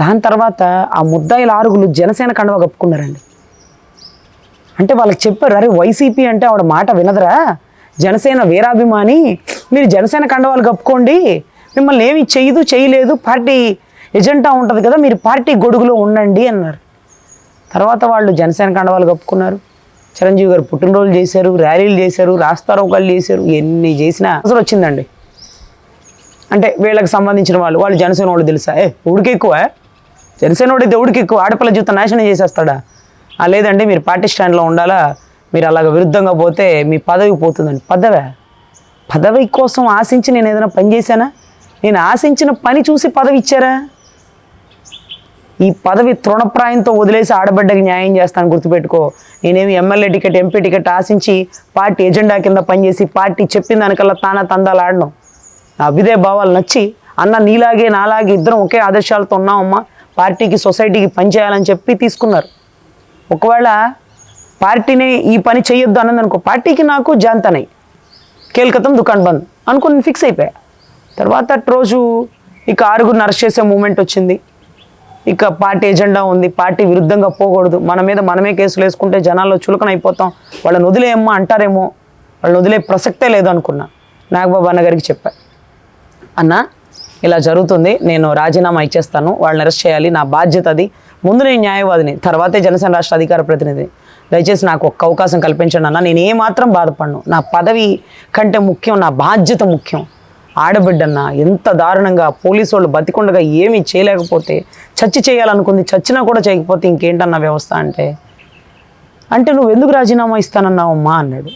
దాని తర్వాత ఆ ముద్దాయిల ఆరుగులు జనసేన కండవ కప్పుకున్నారండి. అంటే వాళ్ళకి చెప్పారు అరే వైసీపీ అంటే ఆవిడ మాట వినదరా. జనసేన వీరాభిమాని. మీరు జనసేన కండవాలు కప్పుకోండి. మిమ్మల్ని ఏమి చేయదు చేయలేదు. పార్టీ ఎజెండా ఉంటుంది కదా మీరు పార్టీ గొడుగులో ఉండండి అన్నారు. తర్వాత వాళ్ళు జనసేన కండవాలు కప్పుకున్నారు. చిరంజీవి గారు పుట్టినరోజు చేశారు ర్యాలీలు చేశారు రాస్తారోకాలు చేశారు. ఎన్ని చేసినా అసలు వచ్చిందండి. అంటే వీళ్ళకి సంబంధించిన వాళ్ళు వాళ్ళు జనసేన వాళ్ళు తెలుసా? ఏ ఉడికెక్కువ ఎక్కువ జనసేన వాడితే ఎక్కువ ఆడపిల్ల జీవితం నాశనం చేసేస్తాడా? ఆ, లేదండి మీరు పార్టీ స్టాండ్లో ఉండాలా? మీరు అలాగ విరుద్ధంగా పోతే మీ పదవి పోతుందండి. పదవే? పదవి కోసం ఆశించి నేను ఏదైనా పని చేశానా? నేను ఆశించిన పని చూసి పదవి ఇచ్చారా? ఈ పదవి తృణప్రాయంతో వదిలేసి ఆడబిడ్డకి న్యాయం చేస్తాను గుర్తుపెట్టుకో. నేనేమి ఎమ్మెల్యే టికెట్ ఎంపీ టికెట్ ఆశించి పార్టీ ఎజెండా కింద పనిచేసి పార్టీ చెప్పిన దానికల్లా తానా తందాలు ఆడడం నా అభిదే భావాలు నచ్చి అన్న నీలాగే నాలాగే ఇద్దరం ఒకే ఆదర్శాలతో ఉన్నామమ్మా. పార్టీకి సొసైటీకి పనిచేయాలని చెప్పి తీసుకున్నారు. ఒకవేళ పార్టీని ఈ పని చేయొద్దు అన్నది అనుకో పార్టీకి నాకు జాంతనై కేల్కతం దుకాణ్ బంద్ అనుకుని ఫిక్స్ అయిపోయా. తర్వాత రోజు ఇక ఆరుగురు అరెస్ట్ చేసే మూమెంట్ వచ్చింది. ఇక పార్టీ ఎజెండా ఉంది పార్టీ విరుద్ధంగా పోకూడదు. మన మీద మనమే కేసులు వేసుకుంటే జనాల్లో చులకన అయిపోతాం. వాళ్ళని వదిలేయమ్మా అంటారేమో వాళ్ళని వదిలే ప్రసక్తే లేదు అనుకున్నా. నాగబాబు అన్నగారికి చెప్పా. అన్న ఇలా జరుగుతుంది. నేను రాజీనామా ఇచ్చేస్తాను. వాళ్ళని అరెస్ట్ చేయాలి. నా బాధ్యత అది. ముందు నేను న్యాయవాదిని తర్వాతే జనసేన రాష్ట్ర అధికార ప్రతినిధి దయచేసి నాకు ఒక్క అవకాశం కల్పించండి అన్న. నేను ఏమాత్రం బాధపడను. నా పదవి కంటే ముఖ్యం నా బాధ్యత ముఖ్యం. ఆడబిడ్డన్న ఎంత దారుణంగా పోలీసు వాళ్ళు బతికుండగా ఏమీ చేయలేకపోతే చచ్చి చేయాలనుకుంది చచ్చినా కూడా చేయకపోతే ఇంకేంటన్న వ్యవస్థ అంటే? అంటే నువ్వు ఎందుకు రాజీనామా ఇస్తానన్నావమ్మా అన్నాడు.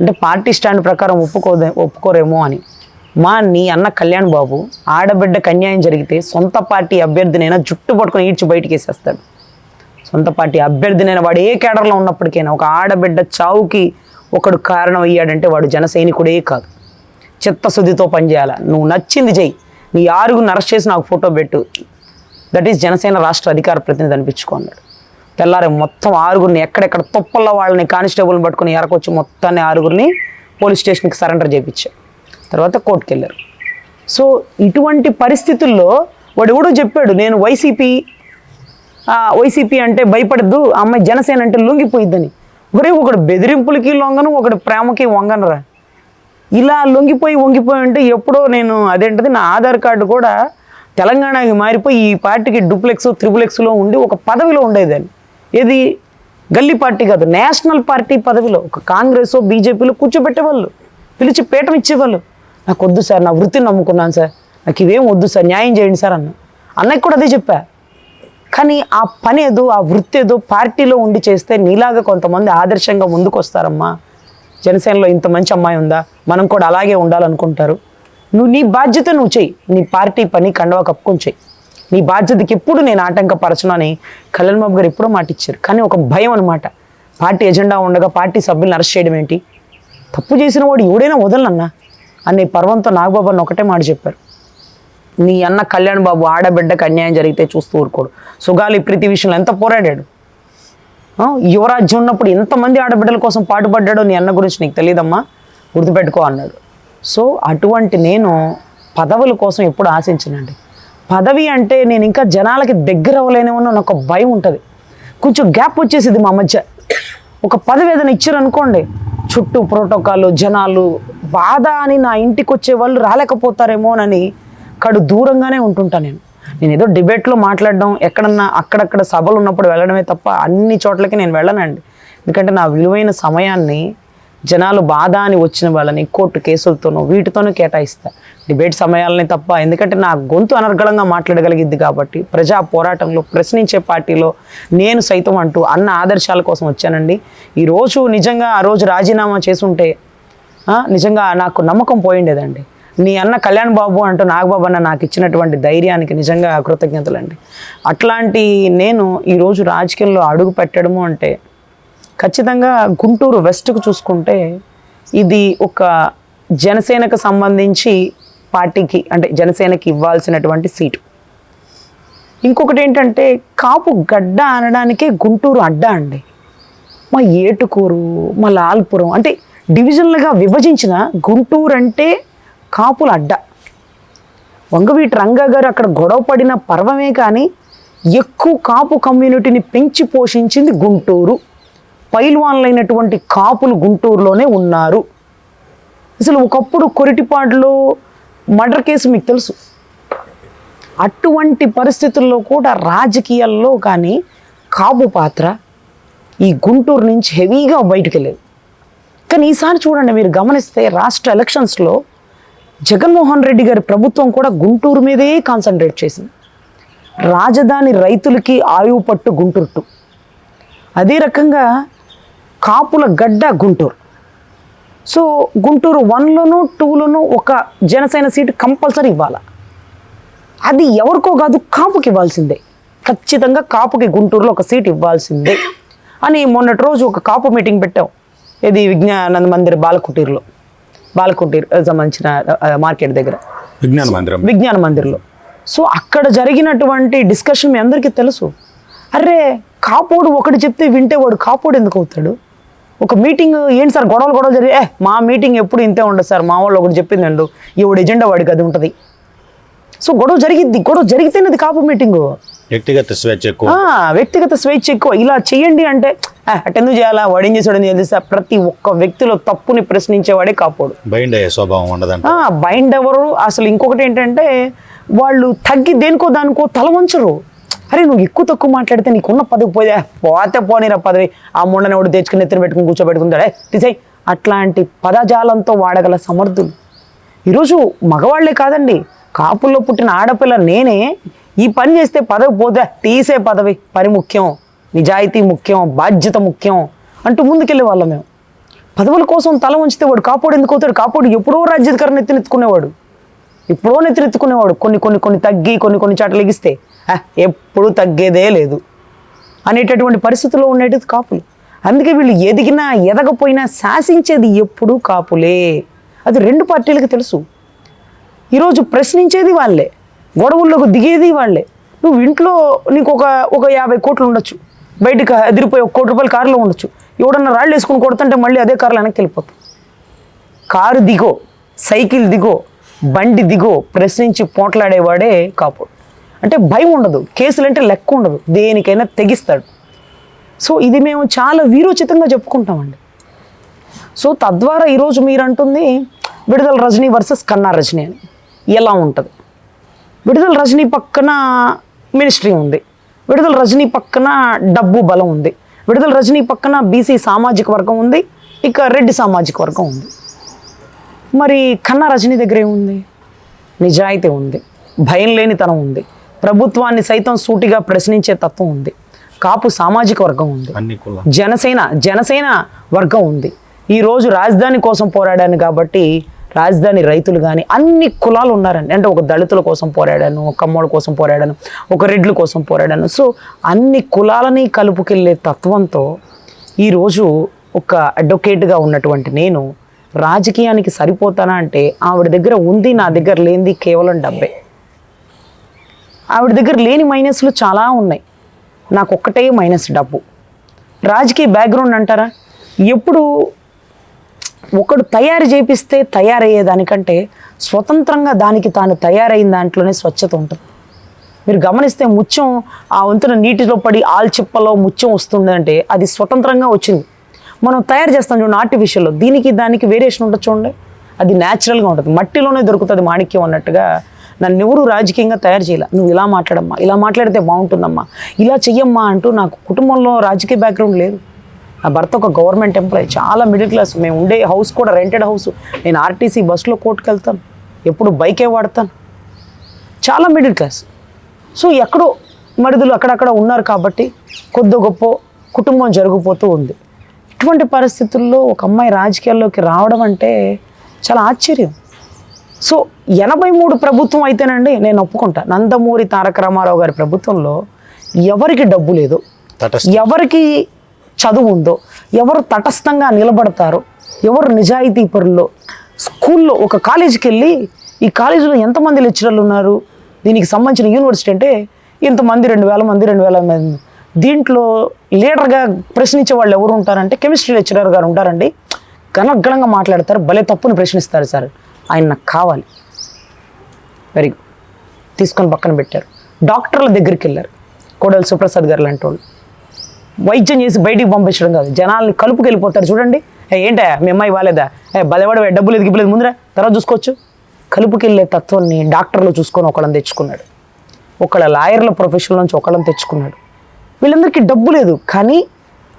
అంటే పార్టీ స్టాండ్ ప్రకారం ఒప్పుకోదే ఒప్పుకోరేమో అని. మా నీ అన్న కళ్యాణ్ బాబు ఆడబిడ్డకు అన్యాయం జరిగితే సొంత పార్టీ అభ్యర్థినైనా జుట్టు పట్టుకొని ఈడ్చి బయటికి వేసేస్తాడు సొంత పార్టీ అభ్యర్థినైనా వాడు ఏ కేడర్లో ఉన్నప్పటికైనా ఒక ఆడబిడ్డ చావుకి ఒకడు కారణం అయ్యాడంటే వాడు జన సైనికుడే కాదు. చిత్తశుద్ధితో పనిచేయాలి? నువ్వు నచ్చింది చెయ్యి. నీ ఆరుగురిని అరెస్ట్ చేసి నాకు ఫోటో పెట్టు. దట్ ఈస్ జనసేన రాష్ట్ర అధికార ప్రతినిధి అనిపించుకున్నాడు తెల్లారి మొత్తం ఆరుగురిని ఎక్కడెక్కడ తొప్పల్లో వాళ్ళని కానిస్టేబుల్ని పట్టుకుని ఎరకొచ్చి మొత్తాన్ని ఆరుగురిని పోలీస్ స్టేషన్కి సరెండర్ చేయించాడు తర్వాత కోర్టుకు వెళ్ళారు సో ఇటువంటి పరిస్థితుల్లో వాడు ఎవడో చెప్పాడు నేను వైసీపీ వైసీపీ అంటే భయపడద్దు ఆ అమ్మాయి జనసేన అంటే లొంగిపోయిద్దని. ఒరే ఒకడు బెదిరింపులకి లొంగను ఒకడు ప్రేమకి వంగనరా. ఇలా లొంగిపోయి వంగిపోయి అంటే ఎప్పుడో నేను అదేంటది నా ఆధార్ కార్డు కూడా తెలంగాణకి మారిపోయి ఈ పార్టీకి డూప్లెక్స్ త్రిపులెక్స్లో ఉండి ఒక పదవిలో ఉండేదాన్ని. ఏది? గల్లీ పార్టీ కాదు నేషనల్ పార్టీ పదవిలో ఒక కాంగ్రెస్ బీజేపీలో కూర్చోబెట్టేవాళ్ళు పిలిచి పీఠం ఇచ్చేవాళ్ళు. నాకు వద్దు సార్ నా వృత్తిని నమ్ముకున్నాను సార్. నాకు ఇవేం వద్దు సార్ న్యాయం చేయండి సార్ అన్న. అన్నయ్య కూడా అదే చెప్పా. కానీ ఆ పని ఏదో ఆ వృత్తి ఏదో పార్టీలో ఉండి చేస్తే నీలాగా కొంతమంది ఆదర్శంగా ముందుకు వస్తారమ్మా జనసేనలో ఇంత మంచి అమ్మాయి ఉందా? మనం కూడా అలాగే ఉండాలనుకుంటారు. నువ్వు నీ బాధ్యత నువ్వు చెయ్యి. నీ పార్టీ పని కండవా కప్పుకొని చెయ్యి. నీ బాధ్యతకి ఎప్పుడు నేను ఆటంకపరచను అని కళ్యాణ్ బాబు గారు ఎప్పుడో మాట ఇచ్చారు. కానీ ఒక భయం అనమాట పార్టీ ఎజెండా ఉండగా పార్టీ సభ్యులను అరెస్ట్ చేయడం ఏంటి? తప్పు చేసిన వాడు ఎవడైనా వదలనన్నా? అనే పర్వంతో నాగబాబు అని ఒకటే మాట చెప్పారు. నీ అన్న కళ్యాణ్ బాబు ఆడబిడ్డకు అన్యాయం జరిగితే చూస్తూ ఊరుకోడు. సుగాలి ప్రీతి విషయంలో ఎంత పోరాడాడు? యువరాజ్యం ఉన్నప్పుడు ఎంతమంది ఆడబిడ్డల కోసం పాటుపడ్డాడో నీ అన్న గురించి నీకు తెలియదమ్మా గుర్తుపెట్టుకో అన్నాడు. సో అటువంటి నేను పదవుల కోసం ఎప్పుడు ఆశించనండి. పదవి అంటే నేను ఇంకా జనాలకి దగ్గర అవ్వలేనేమో అని ఒక భయం ఉంటుంది. కొంచెం గ్యాప్ వచ్చేసింది మా మధ్య. ఒక పదవి ఏదైనా ఇచ్చారు అనుకోండి చుట్టూ ప్రోటోకాల్ జనాలు బాధ అని నా ఇంటికి వచ్చే వాళ్ళు రాలేకపోతారేమోనని కడు దూరంగానే ఉంటుంటా నేను. నేను ఏదో డిబేట్లో మాట్లాడడం ఎక్కడన్నా అక్కడక్కడ సభలు ఉన్నప్పుడు వెళ్ళడమే తప్ప అన్ని చోట్లకి నేను వెళ్ళనండి. ఎందుకంటే నా విలువైన సమయాన్ని జనాలు బాధ అని వచ్చిన వాళ్ళని కోర్టు కేసులతోనూ వీటితోనూ కేటాయిస్తా. డిబేట్ సమయాలని తప్ప ఎందుకంటే నా గొంతు అనర్గళంగా మాట్లాడగలిగిద్ది కాబట్టి ప్రజా పోరాటంలో ప్రశ్నించే పార్టీలో నేను సైతం అంటూ అన్న ఆదర్శాల కోసం వచ్చానండి. ఈరోజు నిజంగా ఆ రోజు రాజీనామా చేసుంటే నిజంగా నాకు నమ్మకం పోయిండేదండి. నీ అన్న కళ్యాణ్ బాబు అంటూ నాగబాబు అన్న నాకు ఇచ్చినటువంటి ధైర్యానికి నిజంగా కృతజ్ఞతలండి. అట్లాంటి నేను ఈరోజు రాజకీయంలో అడుగు పెట్టడము అంటే ఖచ్చితంగా గుంటూరు వెస్ట్కు చూసుకుంటే ఇది ఒక జనసేనకు సంబంధించి పార్టీకి అంటే జనసేనకి ఇవ్వాల్సినటువంటి సీటు. ఇంకొకటి ఏంటంటే కాపు గడ్డ అనడానికే గుంటూరు అడ్డ అండి. మా ఏటుకూరు మా లాల్పురం అంటే డివిజన్లుగా విభజించిన గుంటూరు అంటే కాపుల అడ్డ. వంగవీటి రంగా గారు అక్కడ గొడవ పడిన పర్వమే కానీ ఎక్కువ కాపు కమ్యూనిటీని పెంచి పోషించింది గుంటూరు. పైల్వాన్లైనటువంటి కాపులు గుంటూరులోనే ఉన్నారు. అసలు ఒకప్పుడు కొరిటిపాడులో మర్డర్ కేసు మీకు తెలుసు. అటువంటి పరిస్థితుల్లో కూడా రాజకీయాల్లో కానీ కాపు పాత్ర ఈ గుంటూరు నుంచి హెవీగా బయటకు వెళ్ళేది కానీ ఈసారి చూడండి మీరు గమనిస్తే రాష్ట్ర ఎలక్షన్స్లో జగన్మోహన్ రెడ్డి గారి ప్రభుత్వం కూడా గుంటూరు మీదే కాన్సన్ట్రేట్ చేసింది. రాజధాని రైతులకి ఆయువు పట్టు గుంటూరు అదే రకంగా కాపుల గడ్డ గుంటూరు. సో గుంటూరు వన్లోను టూలోను ఒక జనసేన సీటు కంపల్సరీ ఇవ్వాలి. అది ఎవరికో కాదు కాపుకి ఇవ్వాల్సిందే. ఖచ్చితంగా కాపుకి గుంటూరులో ఒక సీట్ ఇవ్వాల్సిందే. అని మొన్నటి రోజు ఒక కాపు మీటింగ్ పెట్టాం. ఇది విజ్ఞానంద మందిర్ బాలకుటీర్లో. బాలకుటీర్ సంబంధించిన మార్కెట్ దగ్గర. విజ్ఞాన మందిరం. విజ్ఞాన మందిర్లో. సో అక్కడ జరిగినటువంటి డిస్కషన్ మీ అందరికీ తెలుసు. అరే కాపోడు ఒకటి చెప్తే వింటే వాడు కాపోడు ఎందుకు అవుతాడు? ఒక మీటింగ్ ఏంటి సార్ గొడవలు గొడవలు జరిగి? ఏ మా మీటింగ్ ఎప్పుడు ఇంతే ఉండదు సార్. మా వాళ్ళు ఒకటి చెప్పింది అండు ఎవడు ఎజెండా వాడికి అది ఉంటుంది. సో గొడవ జరిగిద్ది గొడవ జరిగితేనే అది కాపు మీటింగు వ్యక్తిగత స్వేచ్ఛ ఎక్కువ. వ్యక్తిగత స్వేచ్ఛ ఎక్కువ. ఇలా చేయండి అంటే "ఆ, అటెందుకు చేయాలా? వాడేం చేశాడని తెలిస్తే ప్రతి ఒక్క వ్యక్తిలో తప్పుని ప్రశ్నించేవాడే కాపోడు. బైండ్ అయ్యే స్వభావం ఉండదంట. బైండ్ ఎవరు? అసలు ఇంకొకటి ఏంటంటే వాళ్ళు తగ్గి దేనికో దానికో తల వంచరు అరే నువ్వు ఎక్కువ తక్కువ మాట్లాడితే నీకున్న పదవి పోయా పోతే పోనీరా పదవి. ఆ ముండని ఎవడు తెచ్చుకుని ఎత్తున పెట్టుకుని కూర్చోబెట్టుకుంటాడే తీసేయ్. అట్లాంటి పదజాలంతో వాడగల సమర్థులు. ఈరోజు మగవాళ్ళే కాదండి కాపుల్లో పుట్టిన ఆడపిల్ల నేనే. ఈ పని చేస్తే పదవి పోతే తీసే పదవి. పని ముఖ్యం నిజాయితీ ముఖ్యం బాధ్యత ముఖ్యం అంటూ ముందుకెళ్ళే వాళ్ళం మేము. పదవుల కోసం తల ఉంచితే వాడు కాపోడు ఎందుకు అవుతాడు? కాపోడు ఎప్పుడో రాజ్యాధికారం ఎత్తినెత్తుకునేవాడు. ఎప్పుడో నెత్తినెత్తుకునేవాడు కొన్ని కొన్ని కొన్ని తగ్గి కొన్ని కొన్ని చాటలు ఎగిస్తే "ఆ, ఎప్పుడూ తగ్గేదే లేదు. అనేటటువంటి పరిస్థితుల్లో ఉండేది కాపులు. అందుకే వీళ్ళు ఎదిగినా ఎదగపోయినా శాసించేది ఎప్పుడూ కాపులే. అది రెండు పార్టీలకు తెలుసు. ఈరోజు ప్రశ్నించేది వాళ్ళే. గొడవల్లోకి దిగేది వాళ్ళే. నువ్వు ఇంట్లో నీకు ఒక ఒక యాభై కోట్లు ఉండొచ్చు. బయటకు ఎదిరిపోయి ఒక కోటి రూపాయల కారులో ఉండొచ్చు. ఎవడన్నా రాళ్ళు వేసుకుని కొడుతుంటే మళ్ళీ అదే కారులో వెనక్కి వెళ్ళిపోతాం కారు దిగో సైకిల్ దిగో బండి దిగో ప్రశ్నించి పోట్లాడేవాడే కాపుడు అంటే భయం ఉండదు కేసులంటే లెక్క ఉండదు దేనికైనా తెగిస్తాడు. సో ఇది మేము చాలా వీరోచితంగా చెప్పుకుంటామండి. సో తద్వారా ఈరోజు మీరు అంటుంది విడుదల రజనీ వర్సెస్ కన్నా రజనీ అని. ఎలా ఉంటుంది? విడుదల రజనీ పక్కన మినిస్ట్రీ ఉంది. విడుదల రజనీ పక్కన డబ్బు బలం ఉంది. విడుదల రజనీ పక్కన బీసీ సామాజిక వర్గం ఉంది. ఇక రెడ్డి సామాజిక వర్గం ఉంది. మరి కన్నా రజనీ దగ్గర ఏముంది? నిజాయితీ ఉంది. భయం లేనితనం ఉంది. ప్రభుత్వాన్ని సైతం సూటిగా ప్రశ్నించే తత్వం ఉంది. కాపు సామాజిక వర్గం ఉంది. అన్ని కుల జనసేన జనసేన వర్గం ఉంది. ఈ రోజు రాజధాని కోసం పోరాడాను కాబట్టి రాజధాని రైతులు కానీ అన్ని కులాలు ఉన్నారండి. అంటే ఒక దళితుల కోసం పోరాడాను ఒక కమ్మోడ కోసం పోరాడాను ఒక రెడ్ల కోసం పోరాడాను. సో అన్ని కులాలని కలుపుకెళ్ళే తత్వంతో ఈరోజు ఒక అడ్వకేట్గా ఉన్నటువంటి నేను రాజకీయానికి సరిపోతానా అంటే ఆవిడ దగ్గర ఉంది నా దగ్గర లేనిది కేవలం డబ్బే. ఆవిడ దగ్గర లేని మైనస్లు చాలా ఉన్నాయి. నాకు ఒక్కటే మైనస్ డబ్బు. రాజకీయ బ్యాక్గ్రౌండ్ అంటారా? ఎప్పుడు ఒకడు తయారు చేపిస్తే తయారయ్యేదానికంటే స్వతంత్రంగా దానికి తాను తయారైన దాంట్లోనే స్వచ్ఛత ఉంటుంది. మీరు గమనిస్తే ముత్యం ఆ వంతున నీటిలో పడి ఆల్చిప్పలో ముత్యం వస్తుందంటే అది స్వతంత్రంగా వచ్చింది. మనం తయారు చేస్తాం చూడండి ఆర్టిఫిషియల్లో దీనికి దానికి వేరియేషన్ ఉంటుంది చూడండి. అది న్యాచురల్గా ఉంటుంది. మట్టిలోనే దొరుకుతుంది మాణిక్యం అన్నట్టుగా. నన్ను ఎవరు రాజకీయంగా తయారు చేయాల. నువ్వు ఇలా మాట్లాడమ్మా. ఇలా మాట్లాడితే బాగుంటుందమ్మా. ఇలా చెయ్యమ్మా అంటూ నాకు కుటుంబంలో రాజకీయ బ్యాక్గ్రౌండ్ లేదు. నా భర్త ఒక గవర్నమెంట్ ఎంప్లాయ్ చాలా మిడిల్ క్లాస్ మేము ఉండే హౌస్ కూడా రెంటెడ్ హౌస్ నేను ఆర్టీసీ బస్సులో కోర్టుకు వెళ్తాను ఎప్పుడు బైకే వాడతాను. చాలా మిడిల్ క్లాస్ సో ఎక్కడో మరిదులు అక్కడక్కడ ఉన్నారు కాబట్టి కొద్ది గొప్ప కుటుంబం జరిగిపోతూ ఉంది. ఇటువంటి పరిస్థితుల్లో ఒక అమ్మాయి రాజకీయాల్లోకి రావడం అంటే చాలా ఆశ్చర్యం. సో ఎనభై మూడు ప్రభుత్వం అయితేనండి నేను ఒప్పుకుంటా. నందమూరి తారక రామారావు గారి ప్రభుత్వంలో ఎవరికి డబ్బు లేదు ఎవరికి చదువు ఉందో ఎవరు తటస్థంగా నిలబడతారో ఎవరు నిజాయితీ పరుల్లో స్కూల్లో ఒక కాలేజీకి వెళ్ళి ఈ కాలేజీలో ఎంతమంది లెక్చరర్లు ఉన్నారు? దీనికి సంబంధించిన యూనివర్సిటీ అంటే ఇంతమంది రెండు వేల మంది రెండు వేల మంది. దీంట్లో లీడర్గా ప్రశ్నించే వాళ్ళు ఎవరు ఉంటారంటే కెమిస్ట్రీ లెక్చరర్ గారు ఉంటారండి. గణగణంగా మాట్లాడతారు భలే తప్పుని ప్రశ్నిస్తారు సార్. ఆయన నాకు కావాలి. Very good. తీసుకొని పక్కన పెట్టారు. డాక్టర్ల దగ్గరికి వెళ్ళారు. కోడలి సుప్రసాద్ గారు లాంటి వాళ్ళు. వైద్యం చేసి బయటికి పంపించడం కాదు. జనాల్ని కలుపుకి వెళ్ళిపోతారు చూడండి. ఏంటా మీ అమ్మాయి వాలేదా? ఏ బలవాడు డబ్బులు ఎదిగిపోలేదు ముందర? తర్వాత చూసుకోవచ్చు. కలుపుకి వెళ్ళే తత్వాన్ని డాక్టర్లు చూసుకొని ఒకళ్ళని తెచ్చుకున్నాడు. ఒకళ్ళ లాయర్ల ప్రొఫెషన్ నుంచి ఒకళ్ళని తెచ్చుకున్నాడు. వీళ్ళందరికీ డబ్బు లేదు. కానీ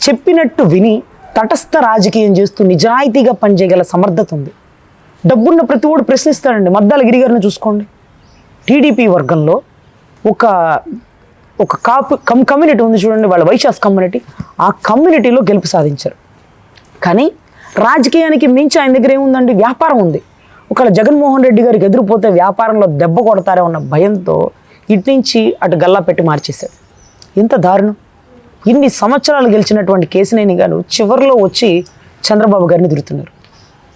చెప్పినట్టు విని తటస్థ రాజకీయం చేస్తూ నిజాయితీగా పనిచేయగల సమర్థత ఉంది. డబ్బున్న ప్రతి ఓడు ప్రశ్నిస్తాడండి. మద్దాల గిరి గారిని చూసుకోండి. టీడీపీ వర్గంలో ఒక ఒక కాపు కమ్ కమ్యూనిటీ ఉంది చూడండి వాళ్ళ వైశాస్ కమ్యూనిటీ. ఆ కమ్యూనిటీలో గెలుపు సాధించారు. కానీ రాజకీయానికి మించి ఆయన దగ్గర ఏముందండి? వ్యాపారం ఉంది. ఒకవేళ జగన్మోహన్ రెడ్డి గారికి ఎదురుపోతే వ్యాపారంలో దెబ్బ కొడతారే ఉన్న భయంతో ఇటు నుంచి అటు గల్లా పెట్టి మార్చేశారు. ఇంత దారుణం? ఇన్ని సంవత్సరాలు గెలిచినటువంటి కేసినేని గారు చివరిలో వచ్చి చంద్రబాబు గారిని తిరుగుతున్నారు